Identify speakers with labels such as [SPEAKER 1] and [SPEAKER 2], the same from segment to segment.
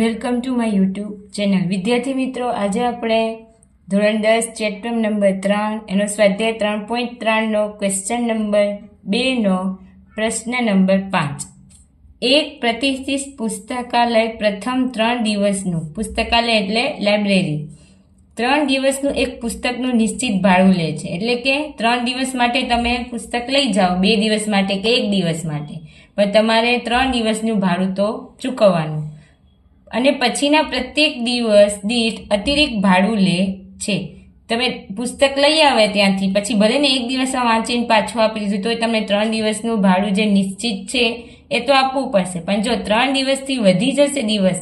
[SPEAKER 1] Welcome to my YouTube channel. વિદ્યાર્થી મિત્રો, આજે આપણે ધોરણ દસ, ચેપ્ટર નંબર ત્રણ, એનો સ્વાધ્યાય ત્રણ પોઈન્ટ ત્રણનો ક્વેશ્ચન નંબર બેનો પ્રશ્ન નંબર પાંચ. એક પ્રતિષ્ઠિત પુસ્તકાલય પ્રથમ ત્રણ દિવસનું. પુસ્તકાલય એટલે લાઇબ્રેરી. ત્રણ દિવસનું એક પુસ્તકનું નિશ્ચિત ભાડું લે છે. એટલે કે ત્રણ દિવસ માટે તમે પુસ્તક લઈ જાઓ, બે દિવસ માટે કે એક દિવસ માટે. પણ તમારે ત્રણ દિવસનું ભાડું તો ચૂકવવાનું. અને પછીના પ્રત્યેક દિવસ દીઠ અતિરિક્ત ભાડું લે છે. તમે પુસ્તક લઈ આવે ત્યાંથી, પછી ભલે ને એક દિવસમાં વાંચીને પાછું આપી દીધું, તોય તમને ત્રણ દિવસનું ભાડું જે નિશ્ચિત છે, એ તો આપવું પડશે. પણ જો ત્રણ દિવસથી વધી જશે દિવસ,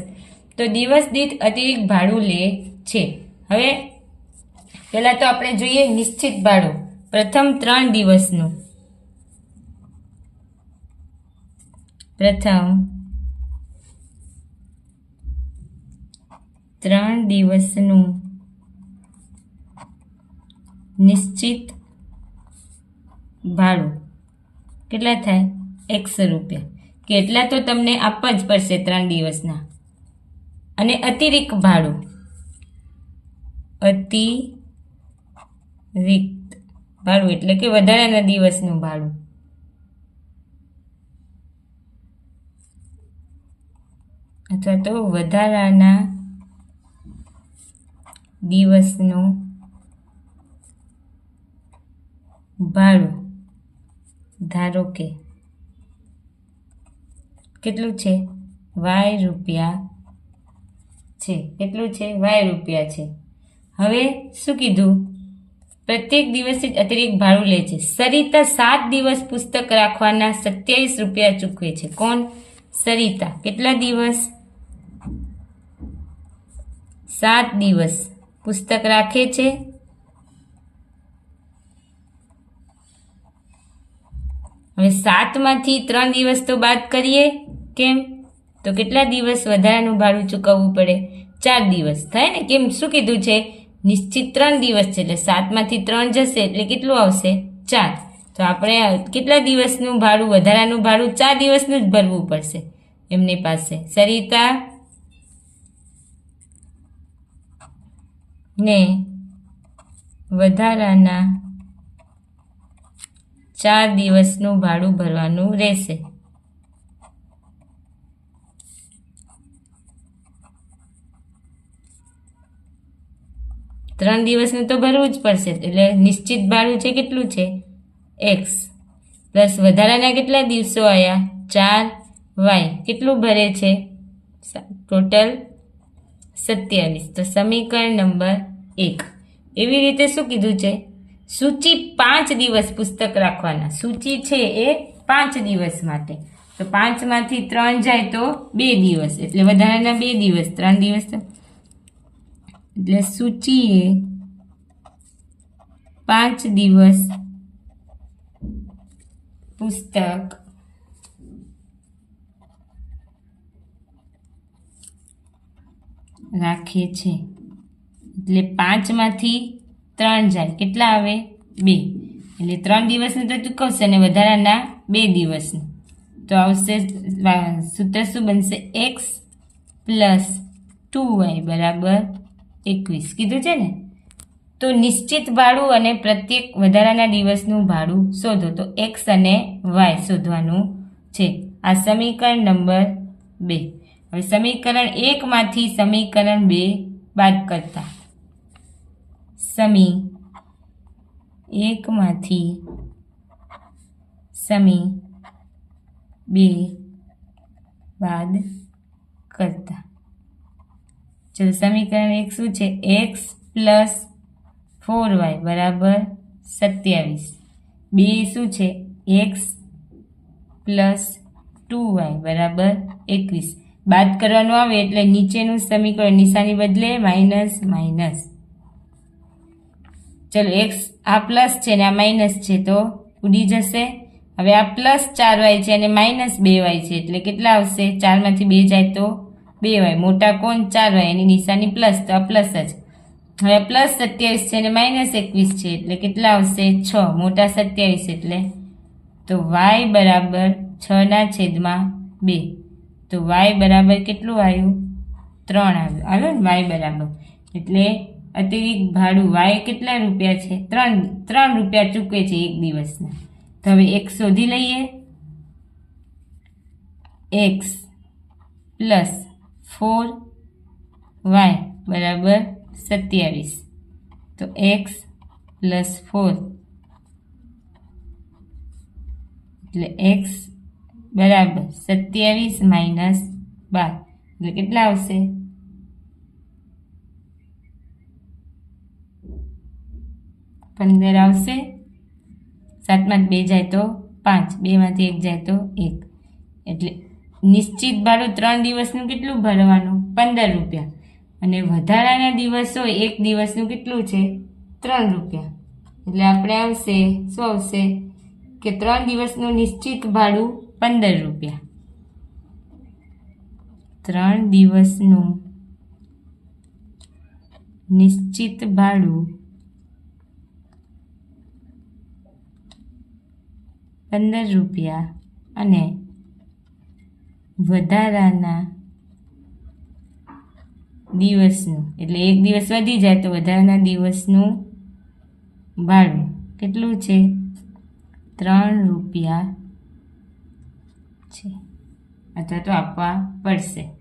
[SPEAKER 1] તો દિવસ દીઠ અતિરિક્ત ભાડું લે છે. હવે, પહેલાં તો આપણે જોઈએ નિશ્ચિત ભાડું. પ્રથમ ત્રણ દિવસનું. પ્રથમ ત્રણ દિવસનું નિશ્ચિત ભાડું. કેટલા થાય? એકસો રૂપિયા. કેટલા તો તમને આપવા જ પડશે ત્રણ દિવસના. અને અતિરિક્ત ભાડું. અતિરિક્ત ભાડું એટલે કે વધારાના દિવસનું ભાડું. અથવા તો વધારાના દિવસનું ભાડું ધારો કે કેટલું છે? વાય રૂપિયા છે. કેટલું છે? વાય રૂપિયા છે. હવે શું કીધું? પ્રત્યેક દિવસે જ અતિરિક્ત ભાડું લે છે. સરિતા સાત દિવસ પુસ્તક રાખવાના સત્યાવીસ રૂપિયા ચૂકવે છે. કોણ? સરિતા. કેટલા દિવસ? સાત દિવસ. પુસ્તક રાખે છે. હવે સાતમાંથી ત્રણ દિવસ તો બાદ કરીએ. કેમ? તો કેટલા દિવસ વધારાનું ભાડું ચૂકવવું પડે? ચાર દિવસ. થાય ને? કેમ? શું કીધું છે? નિશ્ચિત ત્રણ દિવસ છે. એટલે સાતમાંથી ત્રણ જશે એટલે કેટલું આવશે? ચાર. તો આપણે કેટલા દિવસનું ભાડું, વધારાનું ભાડું ચાર દિવસનું જ ભરવું પડશે એમની પાસે. સરિતા? ને વધારાના ચાર દિવસનું ભાડું ભરવાનું રહેશે. ત્રણ દિવસનું તો ભરવું જ પડશે, એટલે નિશ્ચિત ભાડું છે કેટલું છે? એક્સ પ્લસ વધારાના કેટલા દિવસો આવ્યા ચાર. વાય કેટલું ભરે છે? ટોટલ સત્યાવીસ. તો સમીકરણ નંબર એક. એવી રીતે શું કીધું છે? સૂચિ પાંચ દિવસ પુસ્તક રાખવાના. સૂચિ છે એ પાંચ દિવસ માટે. તો પાંચમાંથી ત્રણ જાય તો બે દિવસ. એટલે વધારાના બે દિવસ. ત્રણ દિવસ એટલે સૂચિએ પાંચ દિવસ પુસ્તક રાખે છે. એટલે પાંચમાંથી ત્રણ જાય. કેટલા આવે? બે. એટલે ત્રણ દિવસનું તો ચૂકવશે અને વધારાના બે દિવસનું. તો આવશે સૂત્ર શું બનશે? એક્સ પ્લસ ટુ વાય બરાબર એકવીસ. કીધું છે ને? તો નિશ્ચિત ભાડું અને પ્રત્યેક વધારાના દિવસનું ભાડું શોધો. તો એક્સ અને વાય શોધવાનું છે. આ સમીકરણ નંબર બે. હવે સમીકરણ એકમાંથી સમીકરણ બે બાદ કરતા. સમી. એકમાંથી સમી બે બાદ કરતા. ચલો સમીકરણ એક શું છે? એક્સ પ્લસ ફોર વાય બરાબર સત્યાવીસ. બે શું છે? એક્સ પ્લસ ટુ વાય બરાબર એકવીસ. બાદ કરવાનું આવે એટલે નીચેનું સમીકરણ નિશાની બદલે માઇનસ માઇનસ. ચલો એક્સ આ પ્લસ છે ને આ માઇનસ છે તો ઉડી જશે. હવે આ પ્લસ ચાર વાય છે અને માઇનસ બે વાય છે, એટલે કેટલા આવશે? ચારમાંથી બે જાય તો બે વાય. મોટા કોણ? ચાર વાય. એની નિશાની પ્લસ તો આ પ્લસ જ. હવે પ્લસ સત્યાવીસ છે અને માઇનસ એકવીસ છે, એટલે કેટલા આવશે? છ. મોટા સત્યાવીસ એટલે તો વાય બરાબર છના છેદમાં બે. તો વાય બરાબર કેટલું આવ્યું? ત્રણ આવ્યું. હાલો ને? વાય બરાબર. એટલે અતિરિક્ત ભાડું વાય કેટલા રૂપિયા છે? ત્રણ ત્રણ રૂપિયા ચૂકવે છે એક દિવસના. તો હવે એક શોધી લઈએ. એક્સ પ્લસ ફોર વાય બરાબર સત્યાવીસ. તો એક્સ પ્લસ ફોર એટલે એક્સ બરાબર સત્યાવીસ માઇનસ બાર. એટલે કેટલા આવશે? પંદર આવશે. સાતમાં બે જાય તો પાંચ, બેમાંથી એક જાય તો એક. એટલે નિશ્ચિત ભાડું ત્રણ દિવસનું કેટલું ભરવાનું? પંદર રૂપિયા. અને વધારાના દિવસો એક દિવસનું કેટલું છે? ત્રણ રૂપિયા. એટલે આપણે આવશે, શું આવશે? કે ત્રણ દિવસનું નિશ્ચિત ભાડું પંદર રૂપિયા. ત્રણ દિવસનું નિશ્ચિત ભાડું પંદર રૂપિયા અને વધારાના દિવસનું, એટલે એક દિવસ વધી જાય તો વધારાના દિવસનું ભાડું. કેટલું છે? ત્રણ રૂપિયા છે. અથવા તો આપવા પડશે.